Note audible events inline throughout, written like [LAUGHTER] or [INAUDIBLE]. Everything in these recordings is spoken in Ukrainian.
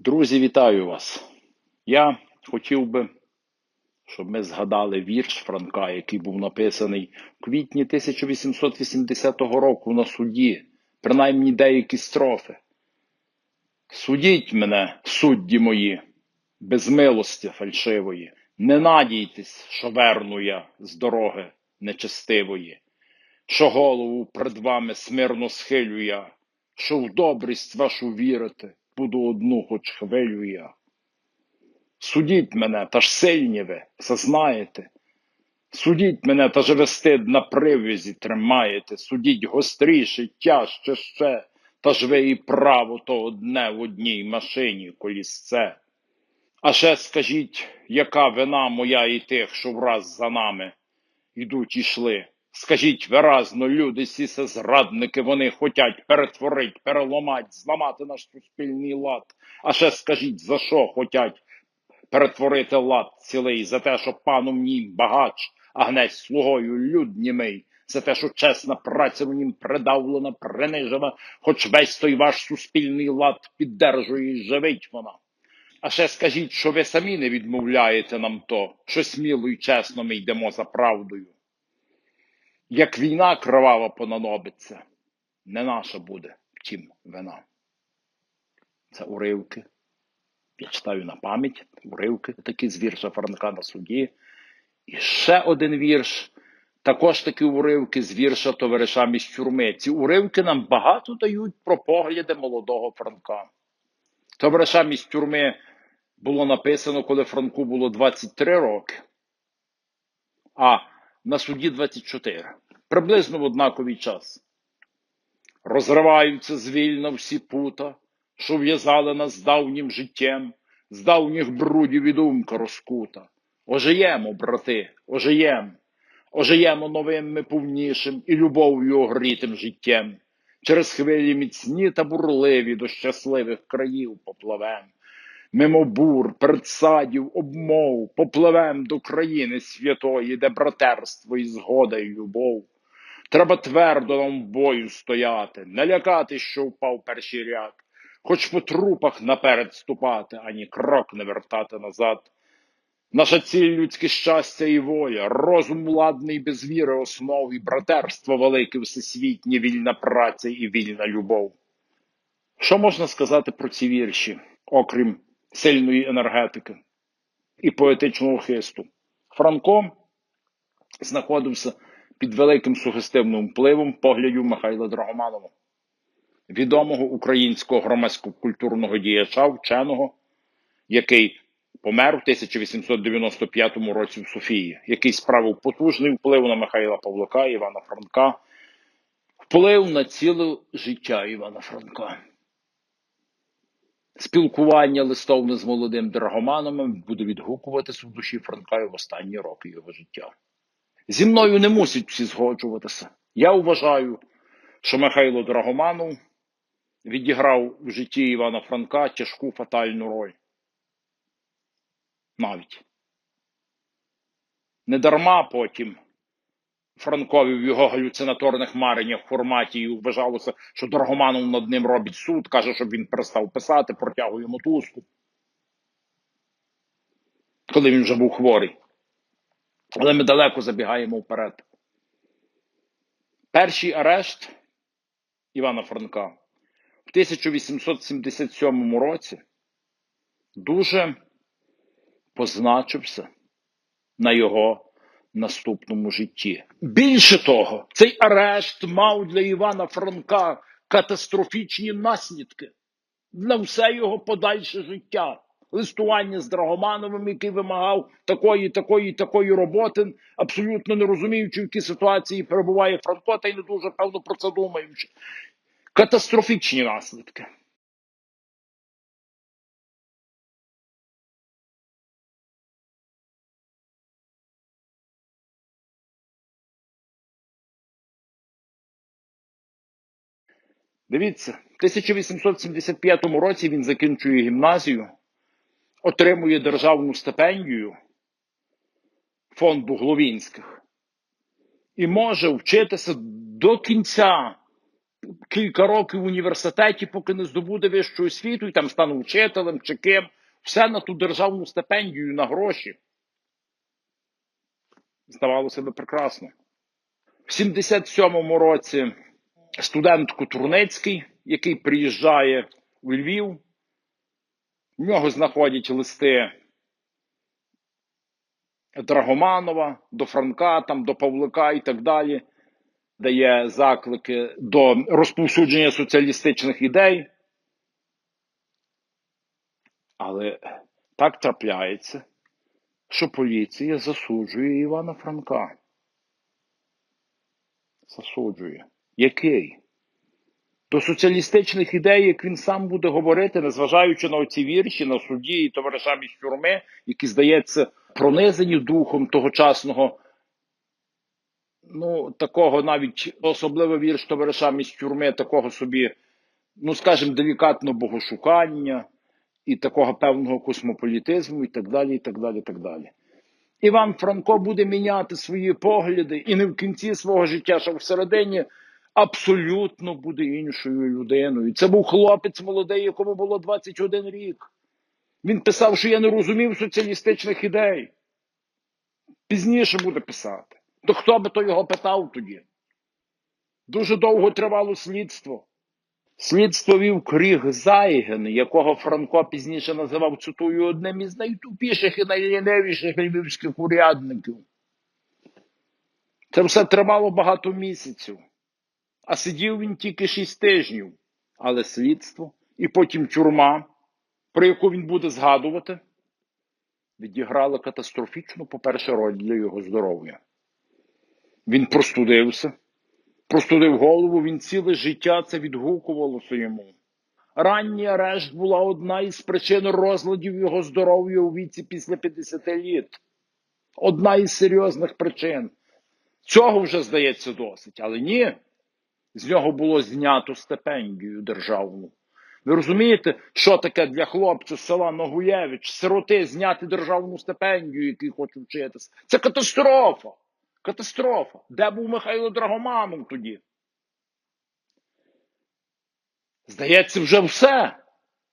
Друзі, вітаю вас. Я хотів би, щоб ми згадали вірш Франка, який був написаний в квітні 1880 року на суді, принаймні деякі строфи. Судіть мене, судді мої, без милості фальшивої, не надійтесь, що верну я з дороги нечестивої, що голову пред вами смирно схилю я, що в добрість вашу вірити буду одну хоч хвилю я. Судіть мене, та ж сильні ви, все знаєте. Судіть мене, та ж ви стид на привязі тримаєте. Судіть гостріше, тяжче ще, та ж ви і право то одне в одній машині колісце. А ще скажіть, яка вина моя і тих, що враз за нами йдуть і йшли. Скажіть виразно, люди, сісе зрадники, вони хотять перетворить, переламать, зламати наш суспільний лад. А ще скажіть, за що хотять перетворити лад цілий, за те, що паном нім багач, а гнець слугою люд німий, за те, що чесна праця в нім придавлена, принижена, хоч весь той ваш суспільний лад піддержує і живить вона. А ще скажіть, що ви самі не відмовляєте нам то, що сміло й чесно ми йдемо за правдою. Як війна кровава понанобиться, не наша буде, втім, вина. Це уривки. Я читаю на пам'ять уривки такі з вірша Франка на суді. І ще один вірш, також такі уривки з вірша товариша між тюрми. Ці уривки нам багато дають про погляди молодого Франка. Товариша тюрми було написано, коли Франку було 23 роки, а на суді 24. Приблизно в однаковий час. Розриваються звільно всі пута, що в'язали нас давнім життям, з давніх брудів і думка розкута. Ожиємо, брати, ожиємо, ожиємо новим ми повнішим і любов'ю огрітим життям. Через хвилі міцні та бурливі до щасливих країв попливем. Мимо бур, предсадів, обмов, попливем до країни святої, де братерство і згода і любов. Треба твердо нам в бою стояти, не лякати, що впав перший ряд, хоч по трупах наперед ступати, ані крок не вертати назад. Наша ціль людське щастя і воля, розум владний без віри основ, і братерство велике всесвітнє, вільна праця і вільна любов. Що можна сказати про ці вірші, окрім сильної енергетики і поетичного хисту? Франко знаходився під великим сугестивним впливом поглядів Михайла Драгоманова, відомого українського громадсько-культурного діяча, вченого, який помер у 1895 році в Софії, який справив потужний вплив на Михайла Павлука Івана Франка, вплив на ціле життя Івана Франка. Спілкування листовне з молодим Драгоманом буде відгукуватися в душі Франка в останні роки його життя. Зі мною не мусять всі згоджуватися. Я вважаю, що Михайло Драгоманов відіграв в житті Івана Франка тяжку фатальну роль. Навіть. Недарма потім Франкові в його галюцинаторних мареннях в форматі і вважалося, що Драгоманов над ним робить суд, каже, щоб він перестав писати, протягує мотузку. Коли він вже був хворий. Але ми далеко забігаємо вперед. Перший арешт Івана Франка в 1877 році дуже позначився на його наступному житті. Більше того, цей арешт мав для Івана Франка катастрофічні наслідки на все його подальше життя. Листування з Драгомановим, який вимагав такої, такої, такої роботи, абсолютно не розуміючи, в якій ситуації перебуває Франко, та й не дуже певно про це думаючи. Катастрофічні наслідки. Дивіться, в 1875 році він закінчує гімназію, отримує державну стипендію фонду Гловінських і може вчитися до кінця кілька років в університеті, поки не здобуде вищу освіту, і там стане вчителем чи ким. Все на ту державну стипендію, на гроші. Здавалося би прекрасно. В 77-му році студент Кутурницький, який приїжджає у Львів, в нього знаходять листи Драгоманова, до Франка, там, до Павлика і так далі, дає заклики до розповсюдження соціалістичних ідей. Але так трапляється, що поліція засуджує Івана Франка. Засуджує. Який? До соціалістичних ідей, як він сам буде говорити, незважаючи на оці вірші, на суді і товаришам із тюрми, які, здається, пронизані духом тогочасного, ну, такого навіть особливо вірш товаришам із тюрми, такого собі, ну, скажімо, делікатного богошукання і такого певного космополітизму, і так далі, і так далі, і так далі. Іван Франко буде міняти свої погляди і не в кінці свого життя, що всередині абсолютно буде іншою людиною. Це був хлопець молодий, якому було 21 рік. Він писав, що я не розумів соціалістичних ідей. Пізніше буде писати. То хто би то його питав тоді? Дуже довго тривало слідство. Слідство вів Кріг Зайген, якого Франко пізніше називав, цитую, одним із найтупіших і найлінивіших львівських урядників. Це все тривало багато місяців. А сидів він тільки шість тижнів. Але слідство і потім тюрма, про яку він буде згадувати, відіграли катастрофічну, по-перше, роль для його здоров'я. Він простудився, простудив голову, він ціле життя це відгукувалося йому. Ранній арешт була одна із причин розладів його здоров'я у віці після 50 літ. Одна із серйозних причин. Цього вже здається досить, але ні. З нього було знято стипендію державну. Ви розумієте, що таке для хлопця з села Ногуєвич, сироти зняти державну стипендію, який хоче вчитися? Це катастрофа. Катастрофа. Де був Михайло Драгоманов тоді? Здається, вже все.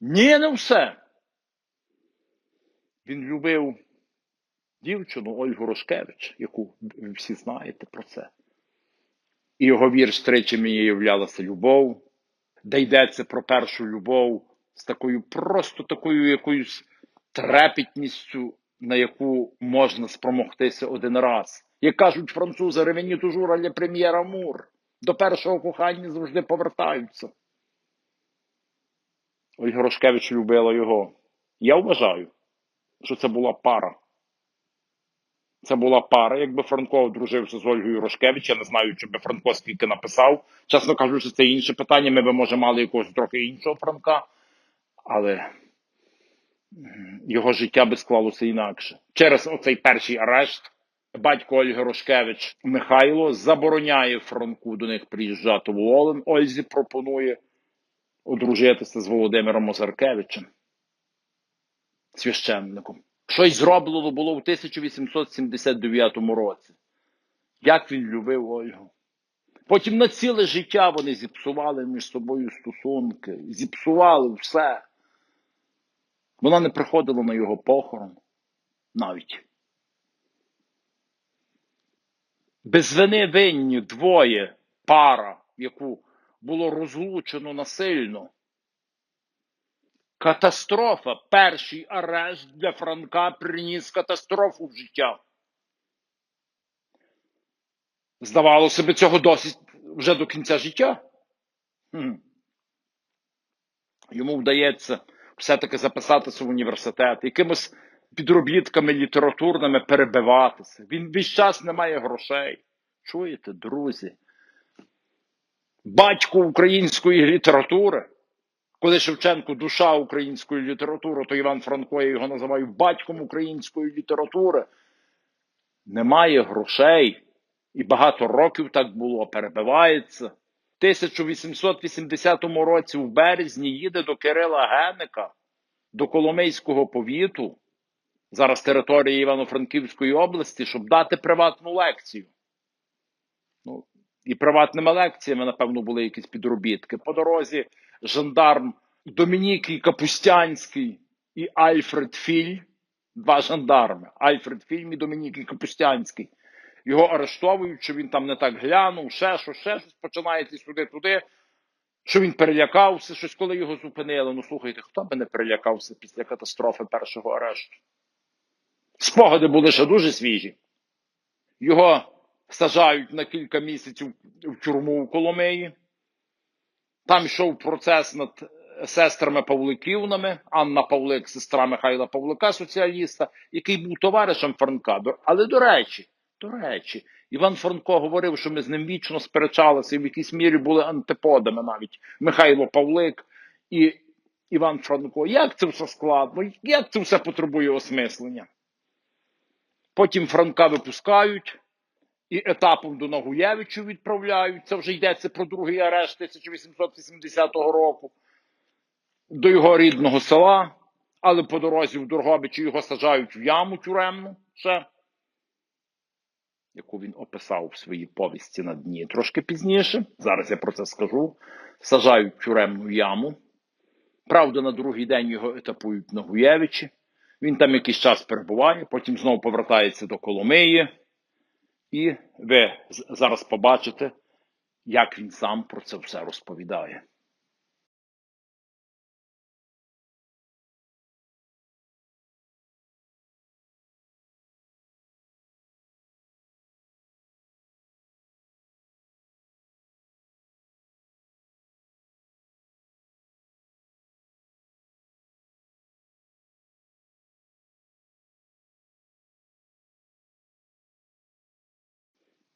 Ні, не все. Він любив дівчину Ольгу Рошкевич, яку ви всі знаєте про це. І його вірш тричі мені являлася любов, де йдеться про першу любов з такою просто такою якоюсь трепетністю, на яку можна спромогтися один раз. Як кажуть французи, ревені тужура для прем'єра Мур. До першого кохання завжди повертаються. Ольга Рошкевич любила його. Я вважаю, що це була пара. Це була пара. Якби Франко одружився з Ольгою Рошкевич, я не знаю, чи би Франко скільки написав. Чесно кажучи, це інше питання. Ми би, може, мали якогось трохи іншого Франка, але його життя би склалося інакше. Через оцей перший арешт батько Ольги Рошкевич Михайло забороняє Франку до них приїжджати в Волин. Ользі пропонує одружитися з Володимиром Озаркевичем, священником. Щось зроблено було в 1879 році. Як він любив Ольгу. Потім на ціле життя вони зіпсували між собою стосунки, зіпсували все. Вона не приходила на його похорон навіть. Без вини винні двоє пара, яку було розлучено насильно. Катастрофа. Перший арешт для Франка приніс катастрофу в життя. Здавалося б, цього досить вже до кінця життя. Хм. Йому вдається все-таки записатися в університет, якимось підробітками літературними перебиватися. Він весь час не має грошей. Чуєте, друзі? Батько української літератури. Коли Шевченко душа української літератури, то Іван Франко я його називаю батьком української літератури. Немає грошей. І багато років так було, перебивається. В 1880 році в березні їде до Кирила Геника, до Коломийського повіту, зараз території Івано-Франківської області, щоб дати приватну лекцію. Ну, і приватними лекціями, напевно, були якісь підробітки. По дорозі жандарм Домінікій Капустянський і Альфред Філь, два жандарми, Альфред Філь і Домінікій Капустянський. Його арештовують, що він там не так глянув, ще щось, ще щось, починається сюди-туди, що він перелякався, щось, коли його зупинили. Ну слухайте, хто би не перелякався після катастрофи першого арешту? Спогади були ще дуже свіжі. Його сажають на кілька місяців в тюрму у Коломиї. Там йшов процес над сестрами Павликівнами, Анна Павлик, сестра Михайла Павлика, соціаліста, який був товаришем Франка. Але до речі, до речі, Іван Франко говорив, що ми з ним вічно сперечалися і в якійсь мірі були антиподами навіть Михайло Павлик і Іван Франко. Як це все складно? Як це все потребує осмислення? Потім Франка випускають і етапом до Нагуєвичу відправляють. Це вже йдеться про другий арешт 1880 року до його рідного села, але по дорозі в Доргобичі його саджають в яму тюремну ще, яку він описав в своїй повісті на дні трошки пізніше. Зараз я про це скажу. Саджають в тюремну яму. Правда, на другий день його етапують на Гуєвичі. Він там якийсь час перебуває, потім знову повертається до Коломиї. І ви зараз побачите, як він сам про це все розповідає.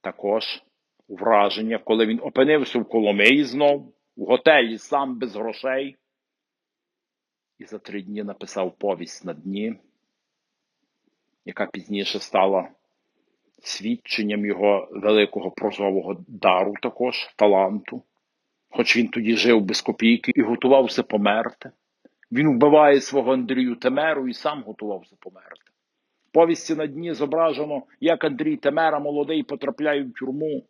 Також враження, коли він опинився в Коломиї знов, в готелі сам без грошей, і за три дні написав повість на дні, яка пізніше стала свідченням його великого прозового дару, також таланту. Хоч він тоді жив без копійки і готувався померти. Він вбиває свого Андрію Темеру і сам готувався померти. Повісті на дні зображено, як Андрій Темера молодий потрапляє в тюрму,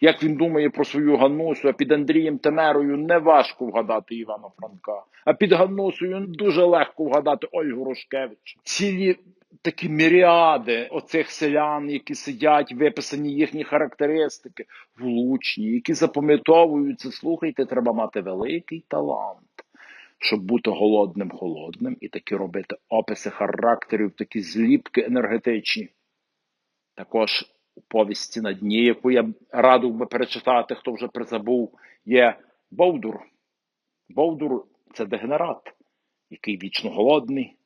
як він думає про свою Ганнусу, а під Андрієм Темерою не важко вгадати Івана Франка, а під Ганнусою дуже легко вгадати Ольгу Рошкевич. Цілі такі міріади оцих селян, які сидять, виписані їхні характеристики, влучні, які запам'ятовуються. Слухайте, треба мати великий талант. Щоб бути голодним холодним і такі робити описи характерів, такі зліпки енергетичні. Також у повісті на дні, яку я радив би перечитати, хто вже призабув, є Бовдур. Бовдур це дегенерат, який вічно голодний,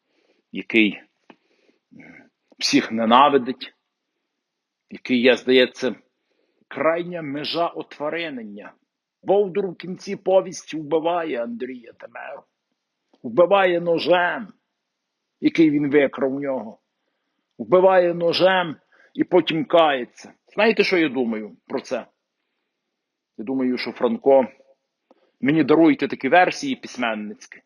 який всіх ненавидить, який є, здається, крайня межа отваренення. Бовдур в кінці повісті вбиває Андрія Темеру, вбиває ножем, який він викрав у нього, вбиває ножем і потім кається. Знаєте, що я думаю про це? Я думаю, що Франко, мені даруйте такі версії письменницькі.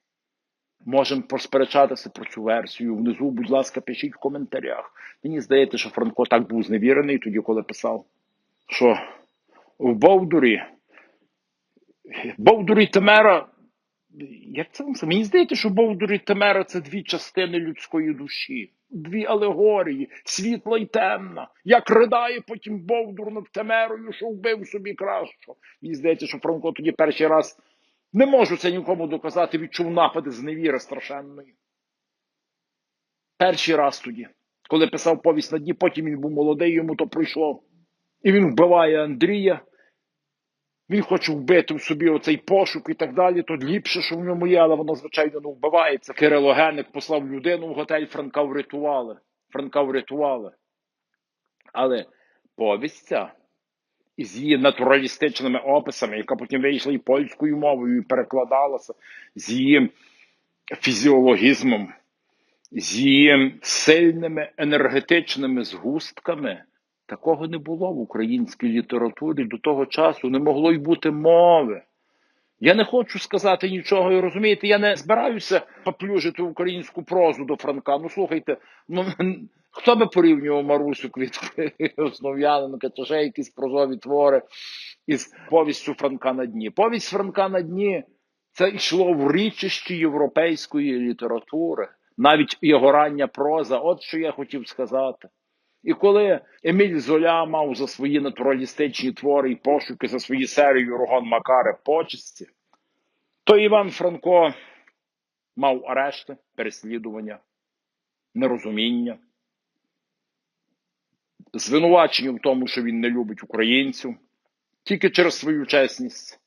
Можемо посперечатися про цю версію. Внизу, будь ласка, пишіть в коментарях. Мені здається, що Франко так був зневірений тоді, коли писав, що в Бовдурі, Бовдурі Темера, як це вам Мені здається, що Бовдурі Темера це дві частини людської душі, дві алегорії, світла й темна. Як ридає потім Бовдур над Темерою, що вбив собі кращого. Мені здається, що Франко тоді перший раз не можу це нікому доказати, відчув напади з невіри страшенної. Перший раз тоді, коли писав повість на дні, потім він був молодий, йому то пройшло. І він вбиває Андрія. Він хоче вбити в собі оцей пошук і так далі, то ліпше, що в ньому є, але воно, звичайно, не вбивається. Кирило Генник послав людину в готель, Франка врятували. Франка врятували. Але повість ця із її натуралістичними описами, яка потім вийшла і польською мовою, і перекладалася, з її фізіологізмом, з її сильними енергетичними згустками. Такого не було в українській літературі до того часу, не могло й бути мови. Я не хочу сказати нічого, і розумієте, я не збираюся поплюжити українську прозу до Франка. Ну слухайте, ну [LAUGHS] хто би порівнював Марусю Квітки, Основ'яненка, чи ще якісь прозові твори із повістю Франка на дні. Повість Франка на дні це йшло в річищі європейської літератури, навіть його рання проза. От що я хотів сказати. І коли Еміль Золя мав за свої натуралістичні твори і пошуки за свої серію Ругон Макаре почесті, то Іван Франко мав арешти, переслідування, нерозуміння, звинувачення в тому, що він не любить українців, тільки через свою чесність.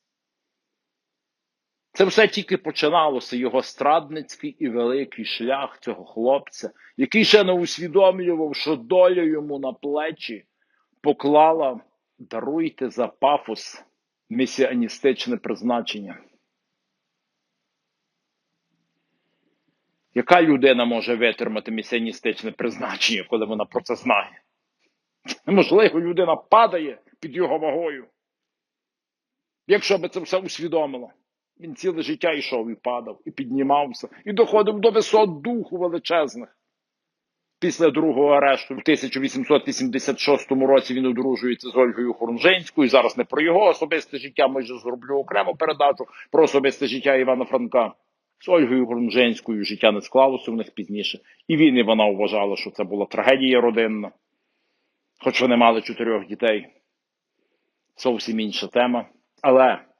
Це все тільки починалося його страдницький і великий шлях цього хлопця, який ще не усвідомлював, що доля йому на плечі поклала даруйте за пафос месіаністичне призначення. Яка людина може витримати месіаністичне призначення, коли вона про це знає? Можливо, людина падає під його вагою. Якщо би це все усвідомило. Він ціле життя йшов і падав, і піднімався, і доходив до висот духу величезних. Після другого арешту в 1886 році він одружується з Ольгою Хорунженською. Зараз не про його особисте життя, ми вже зроблю окрему передачу про особисте життя Івана Франка. З Ольгою Хорунженською життя не склалося в них пізніше. І він і вона вважала, що це була трагедія родинна, хоч вони мали чотирьох дітей. Зовсім інша тема. Але.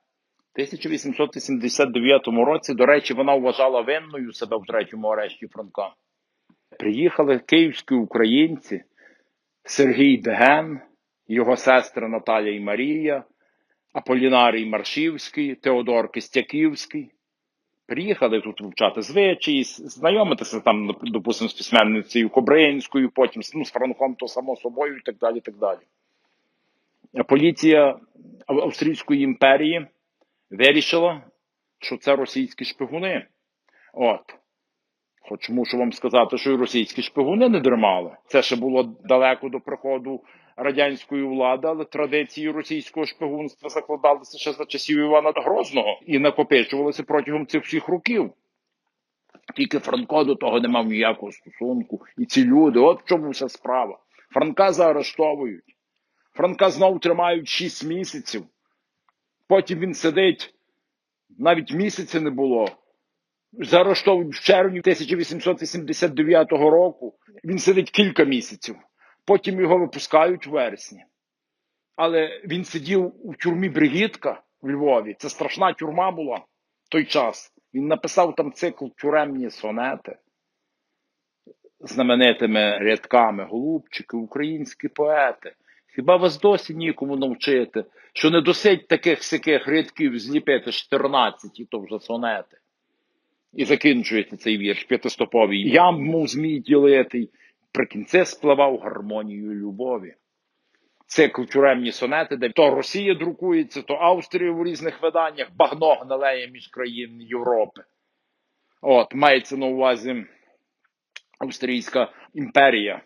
В 1889 році, до речі, вона вважала винною себе в третьому арешті Франка. Приїхали київські українці Сергій Деген, його сестри Наталя і Марія, Аполінарій Маршівський, Теодор Кистяківський. Приїхали тут вивчати звичаї, знайомитися там, допустимо, з письменницею Кобринською, потім ну, з Франком, то само собою і так далі. так далі. Поліція Австрійської імперії вирішила, що це російські шпигуни. От. Хоч мушу вам сказати, що і російські шпигуни не дримали. Це ще було далеко до приходу радянської влади, але традиції російського шпигунства закладалися ще за часів Івана Грозного і накопичувалися протягом цих всіх років. Тільки Франко до того не мав ніякого стосунку. І ці люди, от в чому вся справа. Франка заарештовують. Франка знову тримають 6 місяців. Потім він сидить, навіть місяця не було. Заарештовують в червні 1889 року. Він сидить кілька місяців. Потім його випускають в вересні. Але він сидів у тюрмі Бригітка в Львові. Це страшна тюрма була в той час. Він написав там цикл тюремні сонети знаменитими рядками, голубчики, українські поети. Хіба вас досі нікому навчити, що не досить таких сяких рядків зліпити 14 і то вже сонети. І закінчується цей вірш п'ятистоповий. Я мов змій ділитий, при кінці спливав гармонію любові. Цикл тюремні сонети, де то Росія друкується, то Австрія в різних виданнях, багно гналеє між країн Європи. От, мається на увазі Австрійська імперія,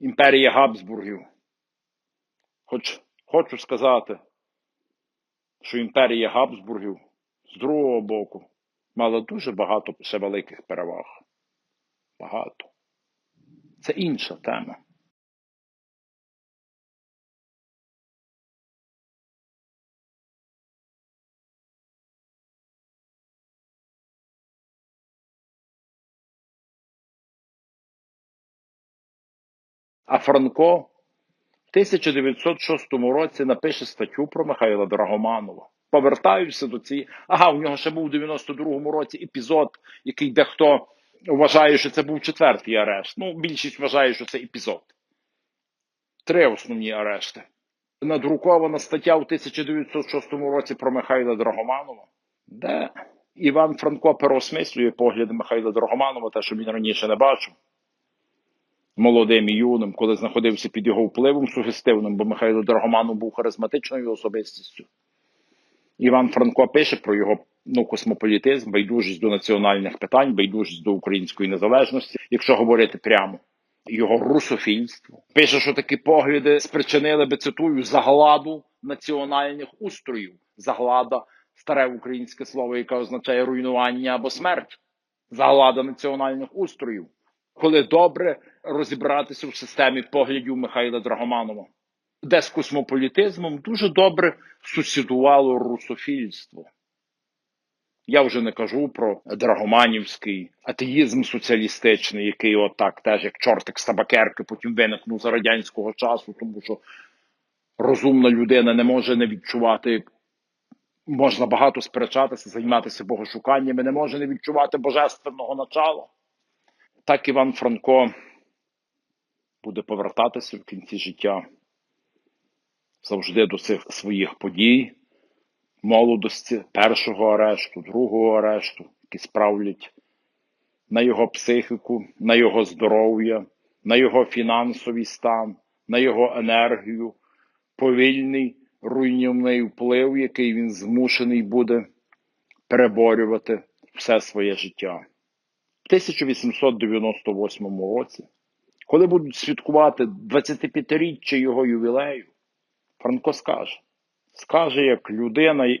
імперія Габсбургів. Хоч хочу сказати, що імперія Габсбургів з другого боку мала дуже багато ще великих переваг. Багато. Це інша тема. А Франко 1906 році напише статтю про Михайла Драгоманова. Повертаюся до цієї. Ага, у нього ще був у 92-му році епізод, який дехто вважає, що це був четвертий арешт. Ну, більшість вважає, що це епізод. Три основні арешти. Надрукована стаття у 1906 році про Михайла Драгоманова, де Іван Франко переосмислює погляди Михайла Драгоманова, те, що він раніше не бачив молодим і юним, коли знаходився під його впливом сугестивним, бо Михайло Драгоманов був харизматичною особистістю. Іван Франко пише про його ну, космополітизм, байдужість до національних питань, байдужість до української незалежності, якщо говорити прямо. Його русофільство. Пише, що такі погляди спричинили би, цитую, загладу національних устроїв, заглада старе українське слово, яке означає руйнування або смерть, заглада національних устроїв, коли добре розібратися в системі поглядів Михайла Драгоманова, де з космополітизмом дуже добре сусідувало русофільство. Я вже не кажу про драгоманівський атеїзм соціалістичний, який отак теж як чортик з табакерки потім виникнув за радянського часу, тому що розумна людина не може не відчувати. Можна багато сперечатися, займатися богошуканнями, не може не відчувати божественного начала. Так Іван Франко буде повертатися в кінці життя завжди до цих своїх подій, молодості, першого арешту, другого арешту, які справлять на його психіку, на його здоров'я, на його фінансовий стан, на його енергію, повільний руйнівний вплив, який він змушений буде переборювати все своє життя. В 1898 році, коли будуть святкувати 25-річчя його ювілею, Франко скаже, скаже як людина,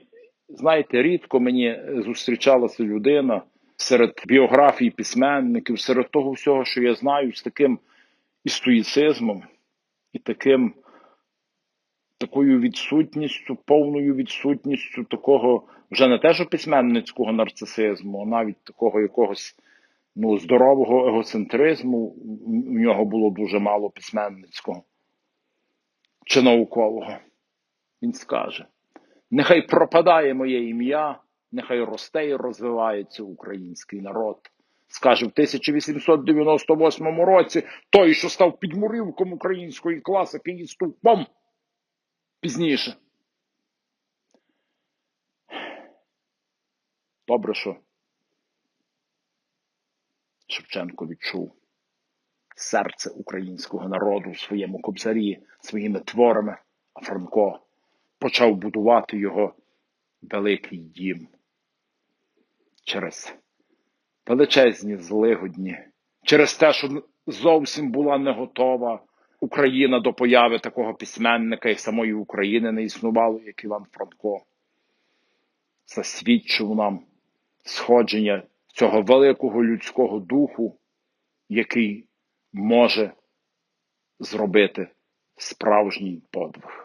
знаєте, рідко мені зустрічалася людина серед біографій письменників, серед того всього, що я знаю, з таким і стоїцизмом, і таким такою відсутністю, повною відсутністю такого вже не те, що письменницького нарцисизму, а навіть такого якогось ну, здорового егоцентризму. В нього було дуже мало письменницького чи наукового. Він скаже: нехай пропадає моє ім'я, нехай росте і розвивається український народ. Скаже в 1898 році той, що став підмурівком української класики і стовпом пізніше. Добре, що Шевченко відчув серце українського народу в своєму кобзарі, своїми творами, а Франко почав будувати його великий дім через величезні злигодні, через те, що зовсім була не готова Україна до появи такого письменника, і самої України не існувало, як Іван Франко. Засвідчив нам сходження цього великого людського духу, який може зробити справжній подвиг.